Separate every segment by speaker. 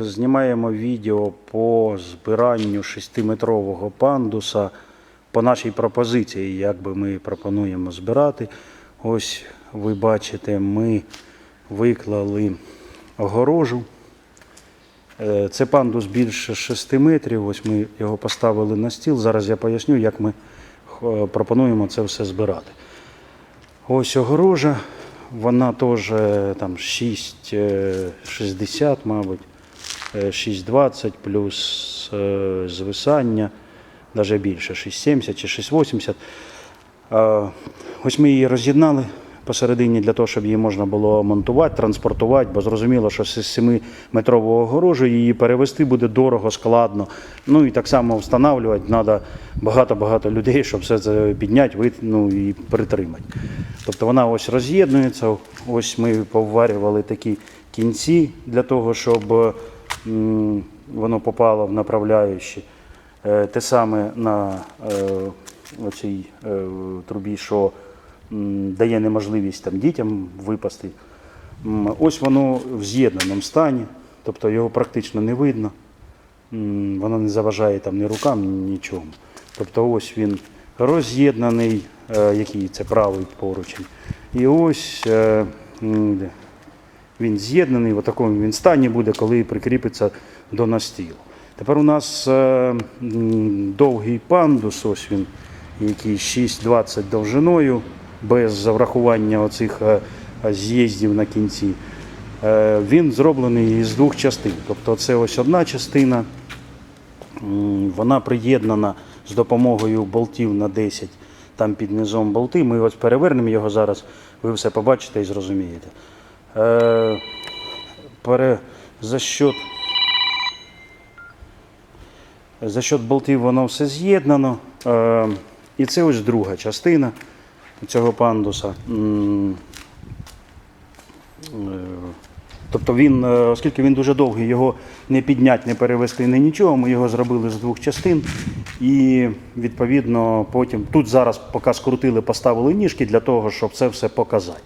Speaker 1: Знімаємо відео по збиранню 6-метрового пандуса по нашій пропозиції, як би ми пропонуємо збирати. Ось ви бачите, ми виклали огорожу. Е, Це пандус більше 6 метрів. Ось ми його поставили на стіл. Зараз я поясню, як ми е, пропонуємо це все збирати. Ось огорожа, вона теж е, там 6,60, мабуть, е, 6,20 плюс е, звисання, навіть більше, 6,70 чи 6,80. Е, Ось ми її роз'єднали посередині для того, щоб її можна було монтувати, транспортувати, бо зрозуміло, що з 7-метрового огорожу її перевести буде дорого, складно. Ну і так само встановлювати треба багато-багато людей, щоб все це підняти ну, і притримати. Тобто вона ось роз'єднується. Ось ми поварювали такі кінці для того, щоб воно попало в направляючі. Е, Те саме на е, оцій е, трубі, що дає неможливість там, дітям випасти. Ось воно в з'єднаному стані, тобто його практично не видно. Воно не заважає там ні рукам, ні нічому. Тобто ось він роз'єднаний, е, який це правий поручень. І ось е, він з'єднаний, в такому він стані буде, коли прикріпиться до настілу. Тепер у нас е, довгий пандус, ось він, який 6,20 довжиною, без врахування оцих е, з'їздів на кінці. Е, Він зроблений із двох частин. Тобто це ось одна частина, Вона приєднана з допомогою болтів на 10, там під низом болти. Ми ось перевернемо його зараз, ви все побачите і зрозумієте. Е, за счет, за счет болтів воно все з'єднано. І це ось друга частина цього пандуса. Е, Тобто він, е, оскільки він дуже довгий, його не підняти, не перевести, не нічого. Ми його зробили з двох частин. І відповідно потім тут зараз поки скрутили, поставили ніжки для того, щоб це все показати.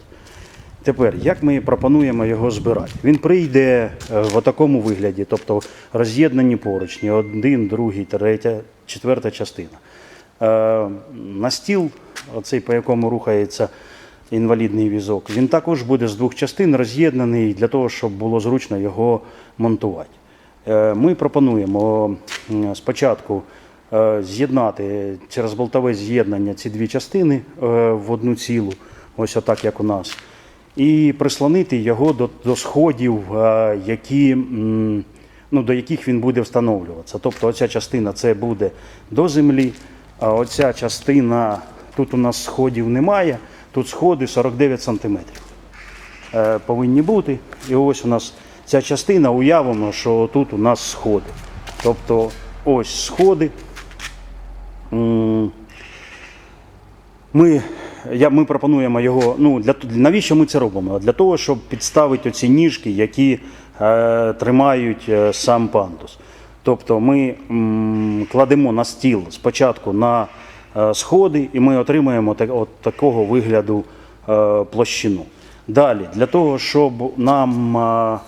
Speaker 1: Тепер, як ми пропонуємо його збирати? Він прийде е, в такому вигляді, тобто роз'єднані поручні, один, другий, третя, четверта частина. На стіл, оцей, по якому рухається інвалідний візок, він також буде з двох частин роз'єднаний для того, щоб було зручно його монтувати. Е, Ми пропонуємо спочатку е, з'єднати через болтове з'єднання ці дві частини е, в одну цілу, ось отак, як у нас, і прислонити його до, до сходів, які, ну, до яких він буде встановлюватися. Тобто оця частина це буде до землі, а оця частина, тут у нас сходів немає, тут сходи 49 сантиметрів е, повинні бути. І ось у нас ця частина уявимо, що тут у нас сходи. Тобто ось сходи. Ми, я, ми пропонуємо його. Ну, для, навіщо ми це робимо? Для того, щоб підставити оці ніжки, які е, тримають е, сам пандус. Тобто ми м, кладемо на стіл спочатку на сходи, і ми отримаємо так, от такого вигляду е, площину. Далі, для того, щоб нам е,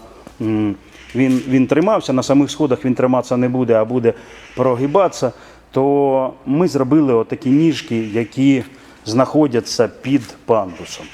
Speaker 1: він, він тримався, на самих сходах він триматися не буде, а буде прогибатися, то ми зробили отакі ніжки, які знаходяться під пандусом.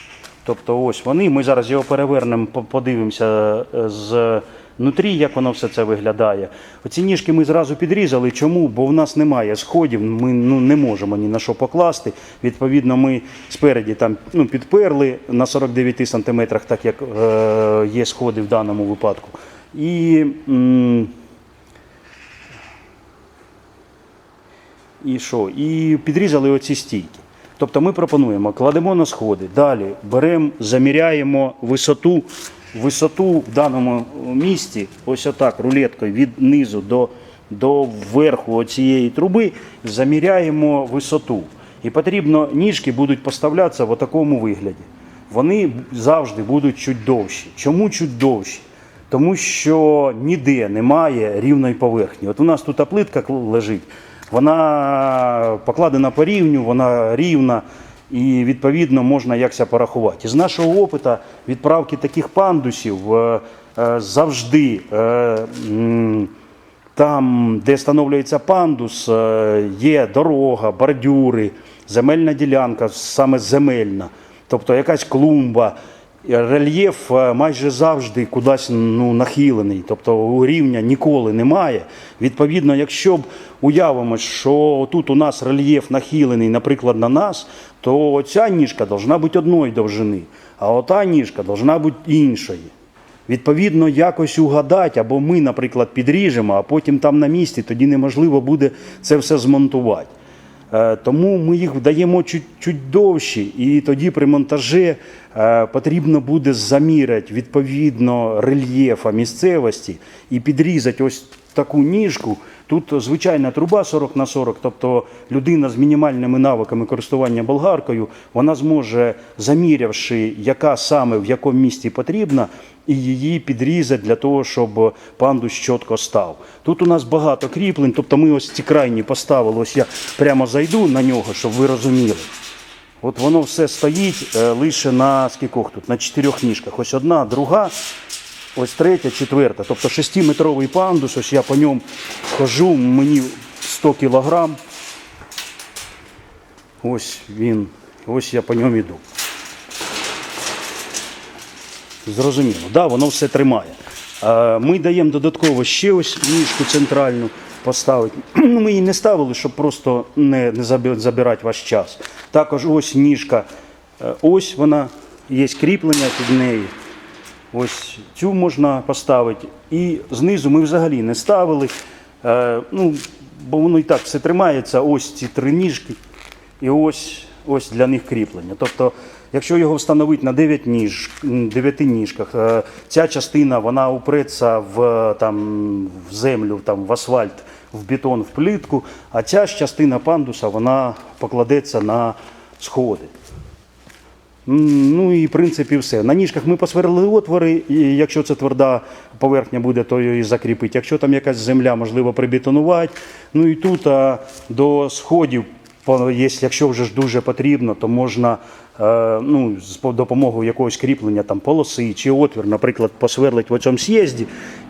Speaker 1: Тобто ось вони, ми зараз його перевернемо, по- подивимося е, з внутрі, як воно все це виглядає. Оці ніжки ми зразу підрізали. Чому? Бо в нас немає сходів, ми ну, не можемо ні на що покласти. Відповідно, ми спереді там ну, підперли на 49 сантиметрах, так як е, є сходи в даному випадку. І, і що? І підрізали оці стійки. Тобто ми пропонуємо, кладемо на сходи, далі беремо, заміряємо висоту, висоту в даному місці, ось отак, рулеткою від низу до, до верху цієї труби, заміряємо висоту. І потрібно, ніжки будуть поставлятися в такому вигляді. Вони завжди будуть чуть довші. Чому чуть довші? Тому що ніде немає рівної поверхні. От у нас тут плитка лежить, вона покладена по рівню, вона рівна. І відповідно можна якся порахувати. З нашого опиту відправки таких пандусів е, е, завжди е, там, де встановлюється пандус, є дорога, бордюри, земельна ділянка, саме земельна, тобто якась клумба. Рельєф е, майже завжди кудись ну, нахилений, тобто рівня ніколи немає. Відповідно, якщо б уявимо, що тут у нас рельєф нахилений, наприклад, на нас, то ця ніжка повинна бути одної довжини, а ота ніжка повинна бути іншої. Відповідно, якось угадати, або ми, наприклад, підріжемо, а потім там на місці, тоді неможливо буде це все змонтувати. Е, Тому ми їх даємо чуть-чуть довші, і тоді при монтажі е, потрібно буде заміряти відповідно рельєфа місцевості і підрізати ось таку ніжку. Тут звичайна труба 40 на 40, тобто людина з мінімальними навиками користування болгаркою, вона зможе, замірявши, яка саме в якому місці потрібна, і її підрізати для того, щоб пандус чітко став. Тут у нас багато кріплень, тобто ми ось ці крайні поставили. Ось я прямо зайду на нього, щоб ви розуміли. От воно все стоїть е, лише на скількох тут? На чотирьох ніжках. Ось одна, друга, ось третя, четверта. Тобто шестиметровий пандус, ось я по ньому хожу, мені 100 кілограм. Ось він, ось я по ньому йду. Зрозуміло, да, воно все тримає. Ми даємо додатково ще ось ніжку центральну поставити. Ну, Ми її не ставили, щоб просто не, не забирати ваш час. Також ось ніжка, е, ось вона, є кріплення під нею. Ось цю можна поставити. І знизу ми взагалі не ставили. Е, ну, бо воно і так все тримається. Ось ці три ніжки. І ось, ось для них кріплення. Тобто, якщо його встановити на 9 ніж, 9 ніжках, е, ця частина вона упреться в, там, в землю, там, в асфальт, в бетон, в плитку, а ця ж частина пандуса вона покладеться на сходи. Ну і в принципі все. На ніжках ми посверлили отвори, і якщо це тверда поверхня буде, то її закріпити. Якщо там якась земля, можливо, прибетонувати. Ну і тут а, до сходів, якщо вже ж дуже потрібно, то можна е, ну, з по- допомогою якогось кріплення там, полоси чи отвір, наприклад, посверлити в цьому з'їзді.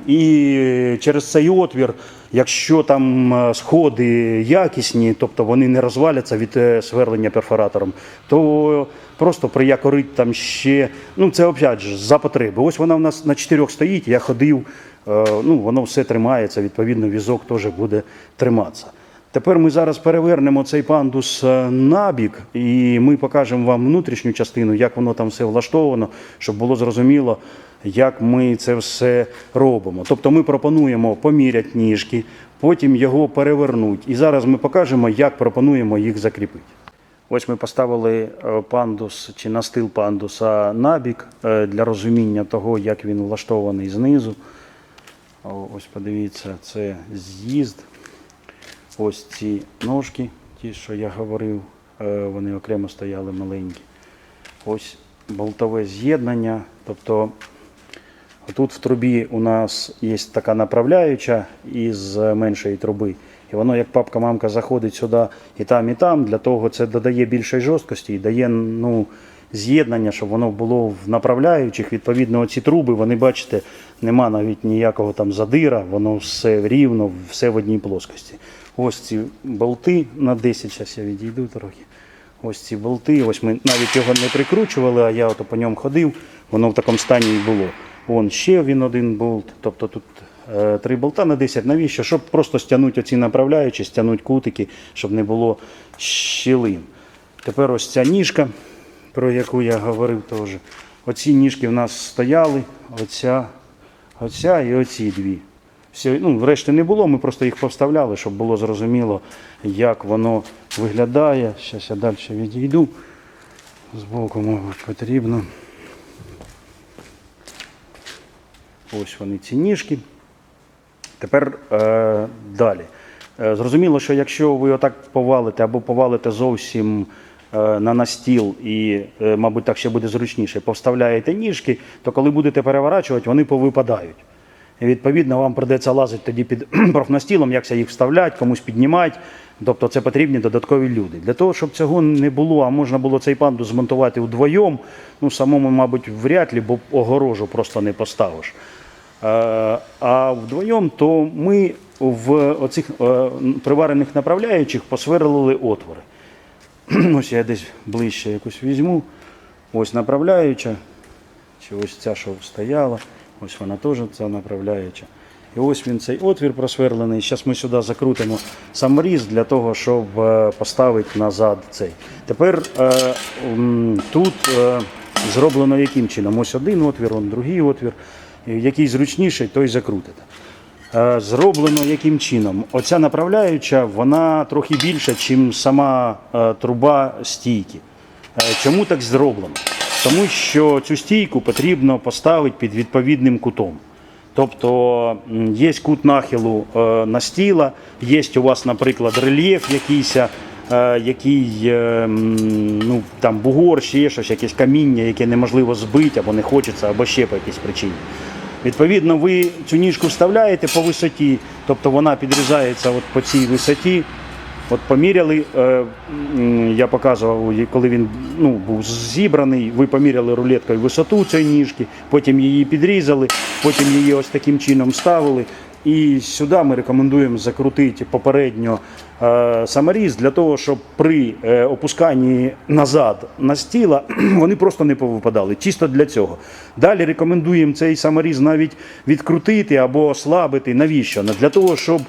Speaker 1: І через цей отвір, якщо там е, сходи якісні, тобто вони не розваляться від е, сверлення перфоратором, то просто приякорить там ще. Ну це опять же за потреби. Ось вона в нас на чотирьох стоїть. Я ходив, е, ну воно все тримається. Відповідно, візок теж буде триматися. Тепер ми зараз перевернемо цей пандус е, на бік, і ми покажемо вам внутрішню частину, як воно там все влаштовано, щоб було зрозуміло, як ми це все робимо. Тобто ми пропонуємо поміряти ніжки, потім його перевернути. І зараз ми покажемо, як пропонуємо їх закріпити. Ось ми поставили е, пандус чи настил пандуса на бік е, для розуміння того, як він влаштований знизу. Ось подивіться, це з'їзд. Ось ці ножки, ті, що я говорив, е, вони окремо стояли маленькі. Ось болтове з'єднання. Тобто тут в трубі у нас є така направляюча із меншої труби. І воно, як папка-мамка заходить сюди і там, і там, для того це додає більшої жорсткості і дає ну, з'єднання, щоб воно було в направляючих. Відповідно, ці труби, вони бачите, нема навіть ніякого там задира, воно все рівно, все в одній плоскості. Ось ці болти на 10, зараз я відійду трохи. Ось ці болти, ось ми навіть його не прикручували, а я ото по ньому ходив, воно в такому стані і було. Вон ще він один болт, тобто тут е, три болта на 10. Навіщо? Щоб просто стягнути оці направляючі, стягнути кутики, щоб не було щілин. Тепер ось ця ніжка, про яку я говорив теж. Оці ніжки в нас стояли, оця, оця і оці дві. Всі, ну, решти не було, ми просто їх повставляли, щоб було зрозуміло, як воно виглядає. Зараз я далі відійду. Збоку, мабуть, потрібно. Ось вони ці ніжки. Тепер е, далі. Е, зрозуміло, що якщо ви отак повалите або повалите зовсім на настіл і, е, мабуть, так ще буде зручніше, повставляєте ніжки, то коли будете переворачувати, вони повипадають. І відповідно, вам придеться лазити тоді під профнастілом, як їх вставляти, комусь піднімати. Тобто це потрібні додаткові люди. Для того, щоб цього не було, а можна було цей пандус змонтувати вдвоєм, ну самому, мабуть, вряд ли, бо огорожу просто не поставиш. Е, А вдвоєм то ми в оцих е, приварених направляючих посверлили отвори. Ось я десь ближче якусь візьму. Ось направляюча. Чи ось ця, що стояла. Ось вона теж ця направляюча. І ось він цей отвір просверлений. Зараз ми сюди закрутимо саморіз для того, щоб е, поставити назад цей. Тепер е, тут е, зроблено яким чином? Ось один отвір, он другий отвір. Який зручніший, той закрутите. Е, Зроблено яким чином? Оця направляюча, вона трохи більша, ніж сама е, труба стійки. Е, Чому так зроблено? Тому що цю стійку потрібно поставити під відповідним кутом. Тобто є кут нахилу е, настіла, є у вас, наприклад, рельєф якийсь, який ну, там бугор, ще щось, якесь каміння, яке неможливо збити або не хочеться, або ще по якійсь причині. Відповідно, ви цю ніжку вставляєте по висоті, тобто вона підрізається от по цій висоті. От поміряли, е, я показував, коли він ну, був зібраний, ви поміряли рулеткою висоту цієї ніжки, потім її підрізали, потім її ось таким чином ставили. І сюди ми рекомендуємо закрутити попередньо е, саморіз для того, щоб при е, опусканні назад на стіла вони просто не повипадали. Чисто для цього. Далі рекомендуємо цей саморіз навіть відкрутити або ослабити. Навіщо? Для того, щоб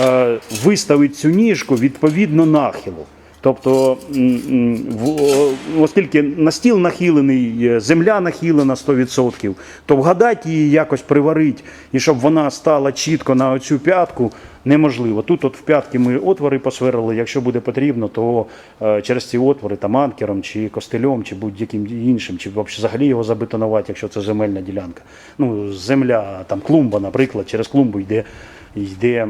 Speaker 1: е, виставити цю ніжку відповідно нахилу. Тобто, оскільки настіл нахилений, е, земля нахилена 100%, то вгадати її якось приварити, і щоб вона стала чітко на оцю п'ятку, неможливо. Тут от в п'ятки ми отвори посверлили, якщо буде потрібно, то е, через ці отвори там анкером чи костильом, чи будь-яким іншим, чи взагалі його забетонувати, якщо це земельна ділянка. Ну, земля, там клумба, наприклад, через клумбу йде йде,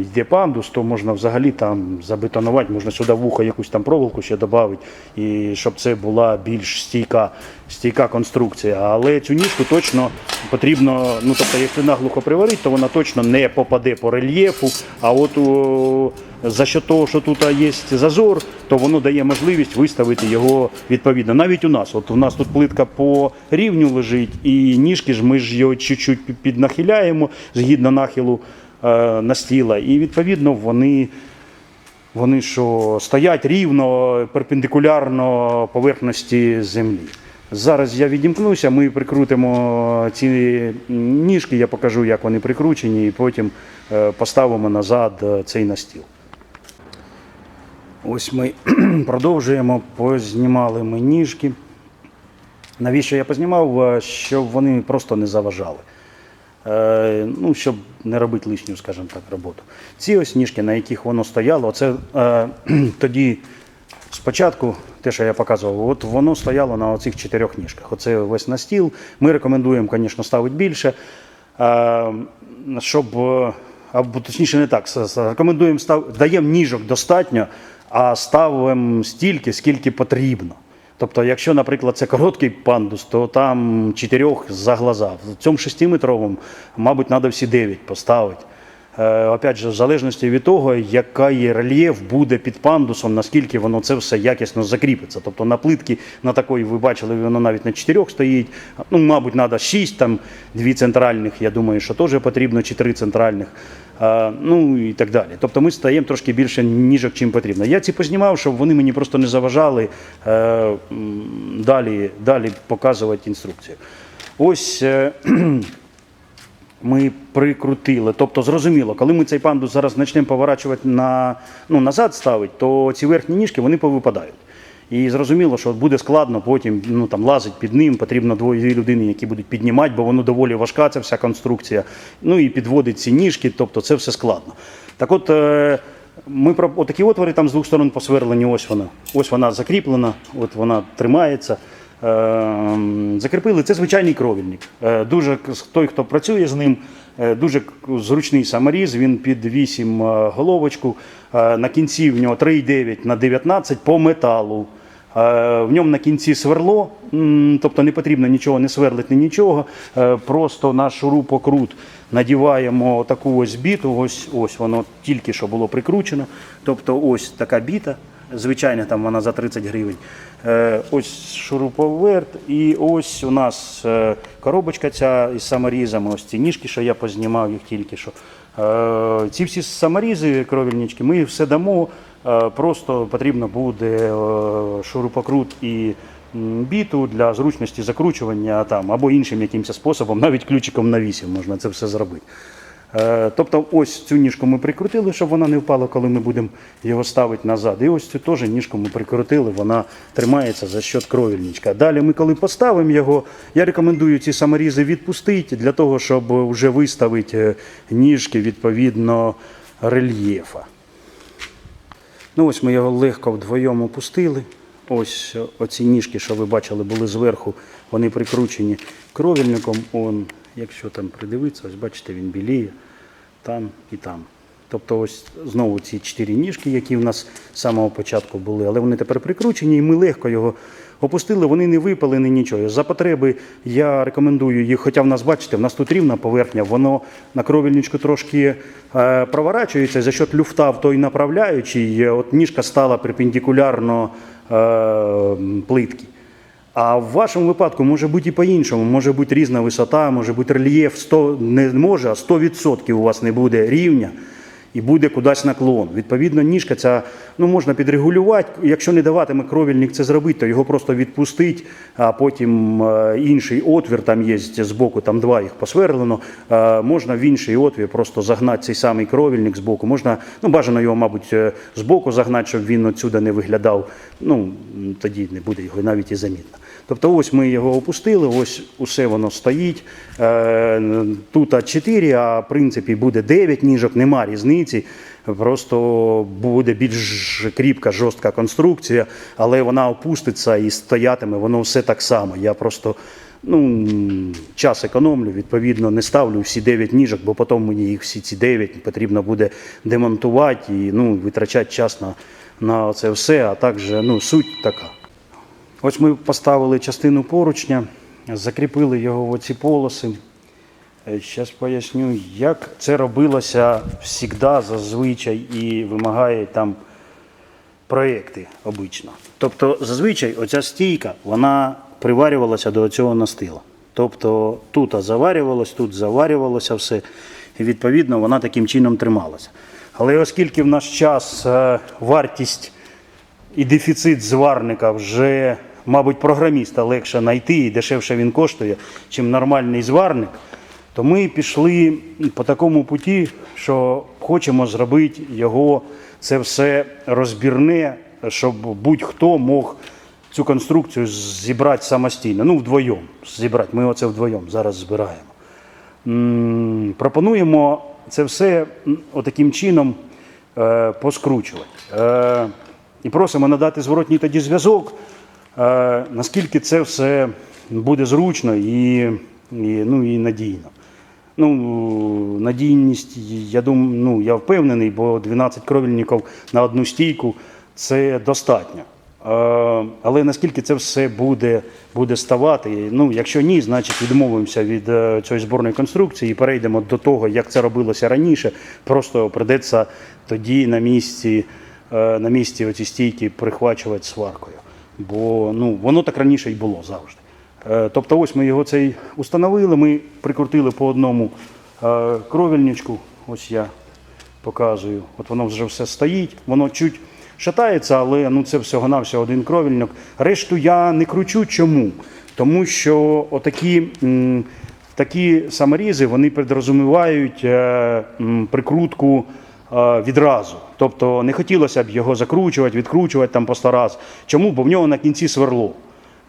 Speaker 1: йде пандус, то можна взагалі там забетонувати, можна сюди в вухо якусь там проволоку ще додати, і щоб це була більш стійка, стійка конструкція. Але цю ніжку точно потрібно, ну тобто, якщо наглухо приварити, то вона точно не попаде по рельєфу. А от о, за що того, що тут є зазор, то воно дає можливість виставити його відповідно. Навіть у нас, от у нас тут плитка по рівню лежить, і ніжки ж ми ж його чуть-чуть піднахиляємо згідно нахилу настіла, і відповідно вони. Вони що стоять рівно, перпендикулярно поверхності землі. Зараз я відімкнуся, ми прикрутимо ці ніжки, я покажу, як вони прикручені, і потім е, поставимо назад е, цей настіл. Ось ми продовжуємо, познімали ми ніжки. Навіщо я познімав? Е, Щоб вони просто не заважали. Е, ну, щоб не робити лишню, скажімо так, роботу. Ці ось ніжки, на яких воно стояло, це е, тоді спочатку, те, що я показував, от воно стояло на оцих чотирьох ніжках. Оце весь настіл. Ми рекомендуємо, звісно, ставити більше, е, щоб, е, або точніше не так, рекомендуємо став, даємо ніжок достатньо, а ставимо стільки, скільки потрібно. Тобто, якщо, наприклад, це короткий пандус, то там чотирьох за глаза. В цьому шестиметровому, мабуть, треба всі дев'ять поставити. Е, опять же, в залежності від того, який рельєф буде під пандусом, наскільки воно це все якісно закріпиться. Тобто на плитки на такої, ви бачили, воно навіть на чотирьох стоїть. Ну, мабуть, треба шість, там дві центральних, я думаю, що теж потрібно, чи три центральних. Е, ну і так далі. Тобто ми стаємо трошки більше ніжок, чим потрібно. Я ці познімав, щоб вони мені просто не заважали е, далі, далі показувати інструкцію. Ось. ми прикрутили. Тобто, зрозуміло, коли ми цей пандус зараз почнемо поворачувати на, ну, назад ставити, то ці верхні ніжки вони повипадають. І зрозуміло, що буде складно потім ну, там, лазить під ним, потрібно двоє людини, які будуть піднімати, бо воно доволі важка, ця вся конструкція. Ну і підводить ці ніжки, тобто це все складно. Так от, е, ми про отакі отвори там з двох сторон посверлені, ось вона. Ось вона закріплена, от вона тримається. Е, Закріпили це звичайний кровільник. Е, Дуже той, хто працює з ним, е, дуже зручний саморіз. Він під 8 е, головочку. На кінці в нього 3,9 на 19 по металу. В ньому на кінці сверло, тобто не потрібно нічого не сверлити, нічого. Просто на шурупокрут надіваємо таку ось біту. Ось ось воно тільки що було прикручено. Тобто ось така біта. Звичайно, там вона за 30 гривень. Е, ось шуруповерт, і ось у нас е, коробочка ця із саморізами, ось ці ніжки, що я познімав їх тільки що. Е, ці всі саморізи, кровельнички, ми все дамо. Просто потрібно буде шурупокрут і біту для зручності закручування там, або іншим якимось способом, навіть ключиком на вісім можна це все зробити. Е, Тобто ось цю ніжку ми прикрутили, щоб вона не впала, коли ми будемо його ставити назад. І ось цю теж ніжку ми прикрутили, вона тримається за счет кровельничка. Далі ми коли поставимо його, я рекомендую ці саморізи відпустити для того, щоб вже виставити е, ніжки відповідно рельєфа. Ну ось ми його легко вдвоєм опустили. Ось е, оці ніжки, що ви бачили, були зверху, вони прикручені кровельником. Он, якщо там придивитися, ось бачите, він біліє там і там. Тобто ось знову ці чотири ніжки, які в нас з самого початку були, але вони тепер прикручені, і ми легко його опустили, вони не випалені нічого. За потреби я рекомендую їх, хоча в нас, бачите, в нас тут рівна поверхня, воно на кровельничку трошки е, проворачується, за счет люфта в той направляючий, е, от ніжка стала перпендикулярно е, плитки. А в вашому випадку може бути і по-іншому, може бути різна висота, може бути рельєф 100, не може, а 100% у вас не буде рівня і буде кудись наклон. Відповідно, ніжка ця ну, можна підрегулювати. Якщо не даватиме кровельник це зробити, то його просто відпустить, а потім е, інший отвір, там є з боку, там два їх посверлено. е, Можна в інший отвір просто загнати цей самий кровельник з боку. Можна, ну бажано його, мабуть, е, з боку загнати, щоб він отсюди не виглядав. Ну, тоді не буде його навіть і замітно. Тобто ось ми його опустили, ось усе воно стоїть. Е, Тут 4, а в принципі буде 9 ніжок, нема різниці. Просто буде більш кріпка, жорстка конструкція, але вона опуститься і стоятиме, воно все так само. Я просто ну, час економлю, відповідно, не ставлю всі 9 ніжок, бо потім мені їх всі ці 9 потрібно буде демонтувати і ну, витрачати час на, на це все. А також ну, суть така. Ось ми поставили частину поручня, закріпили його в оці полоси. Зараз поясню, як це робилося завжди, зазвичай і вимагає там проєкти обично. Тобто, зазвичай оця стійка вона приварювалася до цього настила. Тобто тут заварювалось, тут заварювалося все, і відповідно вона таким чином трималася. Але оскільки в наш час е, вартість і дефіцит зварника вже, мабуть, програміста легше знайти і дешевше він коштує, чим нормальний зварник, то ми пішли по такому путі, що хочемо зробити його це все розбірне, щоб будь-хто мог цю конструкцію зібрати самостійно. Ну, вдвоєм зібрати. Ми оце вдвоєм зараз збираємо. Пропонуємо це все м, отаким чином е, поскручувати. Е, і просимо надати зворотній тоді зв'язок, наскільки це все буде зручно і, і, ну, і надійно. Ну, надійність, я думаю, ну, я впевнений, бо 12 кровельників на одну стійку це достатньо. Е, Але наскільки це все буде, буде ставати? Ну, якщо ні, значить відмовимося від е, цієї зборної конструкції і перейдемо до того, як це робилося раніше. Просто придеться тоді на місці, е, на місці оці стійки прихвачувати сваркою. Бо ну, воно так раніше й було завжди. Е, Тобто, ось ми його цей установили, ми прикрутили по одному е, кровельничку. Ось я показую. От воно вже все стоїть, воно чуть шатається, але ну, це всього-навсього один кровельник. Решту я не кручу. Чому? Тому що отакі такі саморізи вони підрозумівають е, прикрутку відразу. Тобто не хотілося б його закручувати, відкручувати там по сто раз. Чому? Бо в нього на кінці сверло.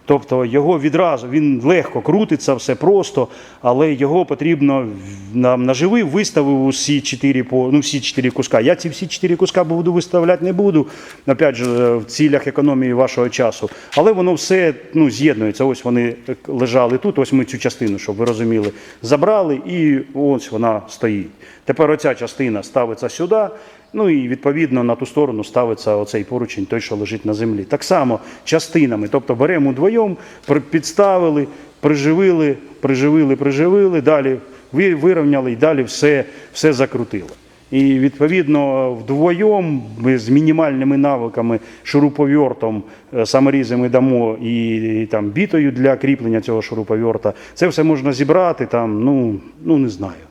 Speaker 1: Тобто його відразу він легко крутиться, все просто, але його потрібно нам наживив, виставив усі чотири по ну всі чотири куска. Я ці всі чотири куска буду виставляти не буду. Опять же, в цілях економії вашого часу. Але воно все ну, з'єднується. Ось вони лежали тут. Ось ми цю частину, щоб ви розуміли, забрали, і ось вона стоїть. Тепер оця частина ставиться сюди. Ну і відповідно на ту сторону ставиться оцей поручень, той, що лежить на землі. Так само частинами. Тобто беремо вдвоєм, підставили, приживили, приживили, приживили, далі ви- вирівняли і далі все, все закрутили. І відповідно вдвоєм ми з мінімальними навиками, шуруповертом, е, саморізами дамо і, там бітою для кріплення цього шуруповерта. Це все можна зібрати там, ну, ну не знаю,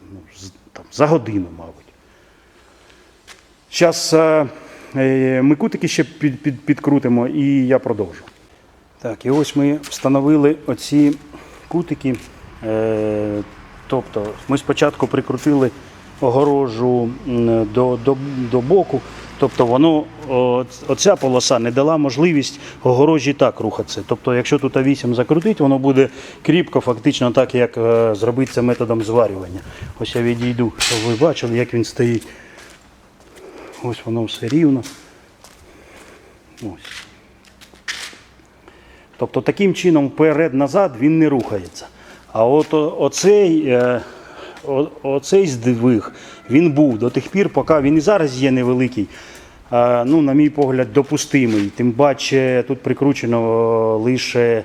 Speaker 1: за годину, мабуть. Зараз ми кутики ще під, під, підкрутимо і я продовжу. Так, і ось ми встановили оці кутики. Е, тобто ми спочатку прикрутили огорожу до, до, до боку. Тобто воно, оця полоса не дала можливість огорожі так рухатися. Тобто, якщо тут А8 закрутить, воно буде кріпко, фактично так, як е, зробити це методом зварювання. Ось я відійду, щоб ви бачили, як він стоїть. Ось воно все рівно. Ось. Тобто таким чином вперед-назад він не рухається. А от оцей, е, оцей здвиг він був до тих пір, поки він і зараз є невеликий. е, Ну, на мій погляд, допустимий. Тим паче тут прикручено е, лише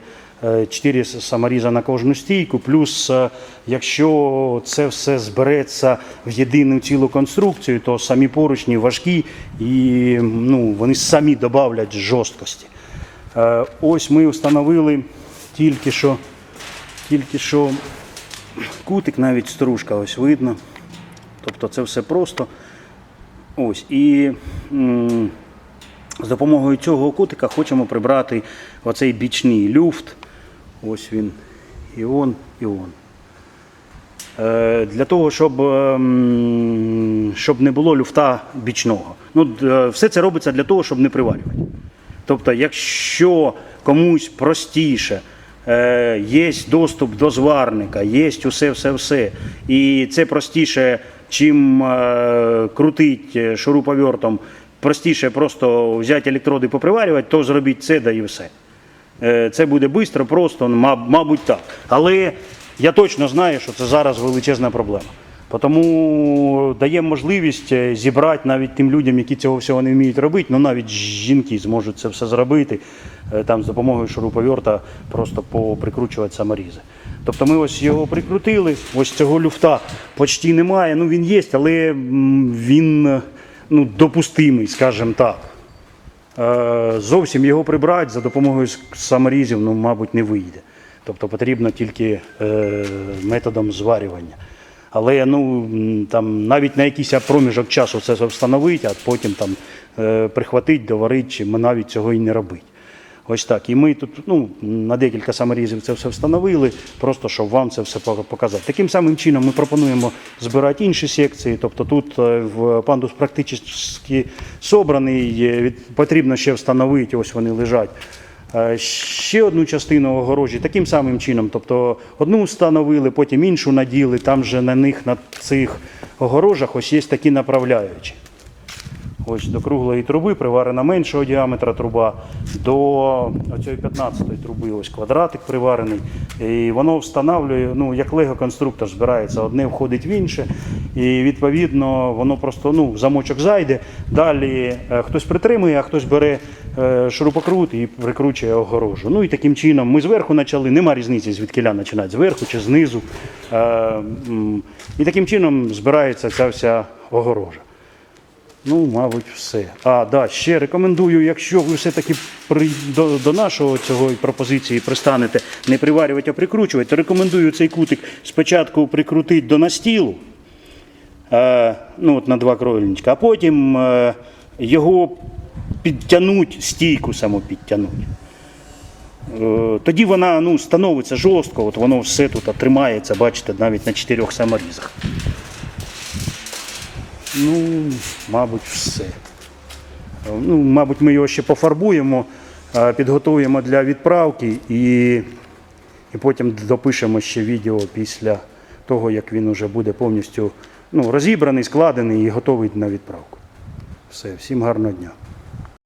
Speaker 1: 4 саморіза на кожну стійку. Плюс, е, якщо це все збереться в єдину цілу конструкцію, то самі поручні важкі і ну, вони самі додавлять жорсткості. Е, Ось ми встановили тільки що, тільки що кутик, навіть стружка, ось видно. Тобто це все просто. Ось. І з допомогою цього кутика хочемо прибрати оцей бічний люфт. Ось він. І он, і он. Е, Для того, щоб, ем, щоб не було люфта бічного. Ну, е, все це робиться для того, щоб не приварювати. Тобто, якщо комусь простіше, е, є доступ до зварника, є усе, все, все, і це простіше, чим е, крутить е, шуруповертом, простіше просто взяти електроди поприварювати, то зробіть це, да і все. Е, Це буде швидко, просто, ну, мабуть, так. Але я точно знаю, що це зараз величезна проблема. Тому дає можливість зібрати навіть тим людям, які цього всього не вміють робити, ну навіть жінки зможуть це все зробити там з допомогою шуруповерта просто поприкручувати саморізи. Тобто ми ось його прикрутили, ось цього люфта почти немає. Ну він є, але він ну, допустимий, скажімо так. Е, Зовсім його прибрати за допомогою саморізів, ну, мабуть, не вийде. Тобто потрібно тільки е, методом зварювання. Але ну, там, навіть на якийсь проміжок часу це встановити, а потім там, е, прихватити, доварити, чи навіть цього і не робити. Ось так. І ми тут ну, на декілька саморізів це все встановили, просто щоб вам це все показати. Таким самим чином ми пропонуємо збирати інші секції. Тобто тут е, в пандус практично собраний, потрібно ще встановити, ось вони лежать. Е, Ще одну частину огорожі таким самим чином. Тобто одну встановили, потім іншу наділи. Там же на них на цих огорожах ось є такі направляючі. Ось до круглої труби приварена меншого діаметра труба, до оцієї 15-ї труби ось квадратик приварений. І воно встановлює, ну як лего-конструктор збирається, одне входить в інше. І відповідно воно просто ну, замочок зайде. Далі е, хтось притримує, а хтось бере е, шурупокрут і прикручує огорожу. Ну і таким чином ми зверху почали, нема різниці, звідкиля починати, зверху чи знизу. Е, і таким чином збирається ця вся огорожа. Ну, мабуть, все. А, да, ще рекомендую, якщо ви все-таки при, до, до нашого цього пропозиції пристанете не приварювати, а прикручувати, то рекомендую цей кутик спочатку прикрутити до настілу, е, ну, от на два кровельничка, а потім е, його підтягнуть, стійку саму підтягнуть. Е, Тоді вона ну, становиться жорстко, от воно все тут тримається, бачите, навіть на чотирьох саморізах. Ну, мабуть, все. Ну, мабуть, ми його ще пофарбуємо, е, підготуємо для відправки і, і потім допишемо ще відео після того, як він вже буде повністю ну, розібраний, складений і готовий на відправку. Все, всім гарного дня.